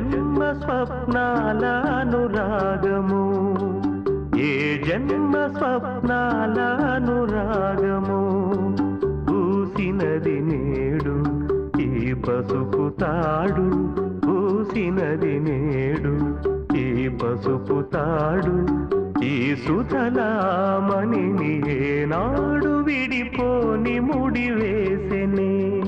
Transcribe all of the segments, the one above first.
జన్మ స్వప్నాల అనురాగము ఏ జన్మ స్వప్నాల అనురాగము పూసినది నేడు ఈ పసుపు తాడు. పూసినది నేడు ఈ పసుపు తాడు. ఈ సుతలామణిని ఏనాడు విడిపోని ముడివేసెనే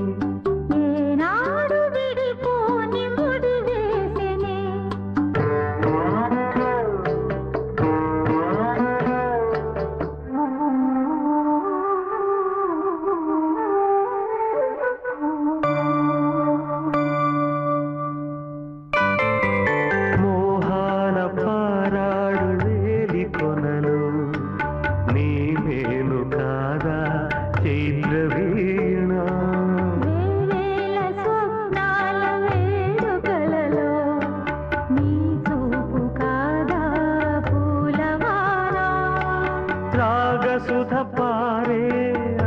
రాగసుధ పారే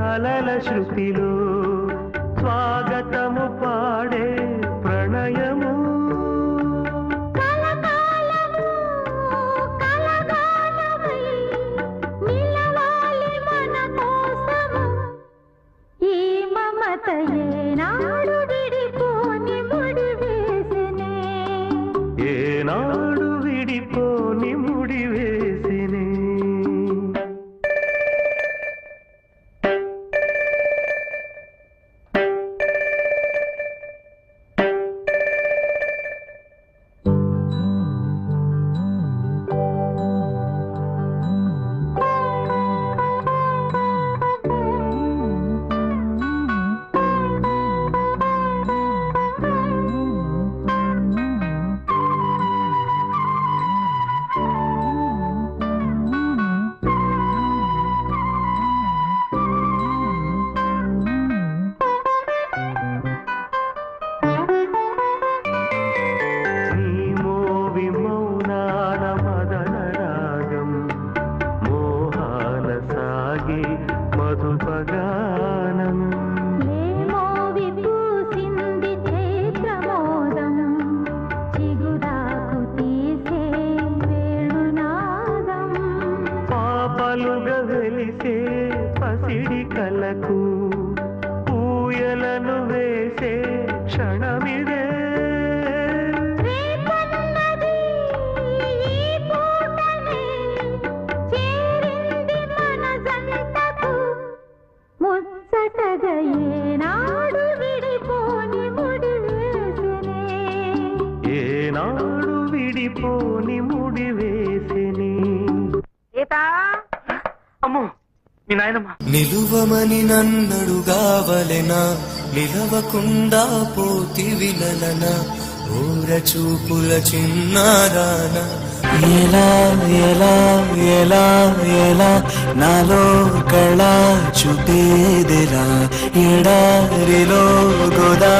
అలల శృతిలో. స్వాగతము పాడే ప్రణయము. ఈ మమత ఏనాడు పాపలుగా వెలిసే పసిడి కలకు ఊయలను వేసే క్షణమిదే. ఏనాడు విడిపోని ముడి వేసెనే ఏనాడు విడిపోని ముడి వేసిని అమ్మో మీ నాయనమ్మ. నిలువమని నన్నడుగావలెనా నిలవకుండా పోతి విలలన ఊర చూపుల చిన్నారాన. ఎలా ఎలా ఎలా ఎలా నాలో కళ చూపేదెలా ఎడారిలో గోదా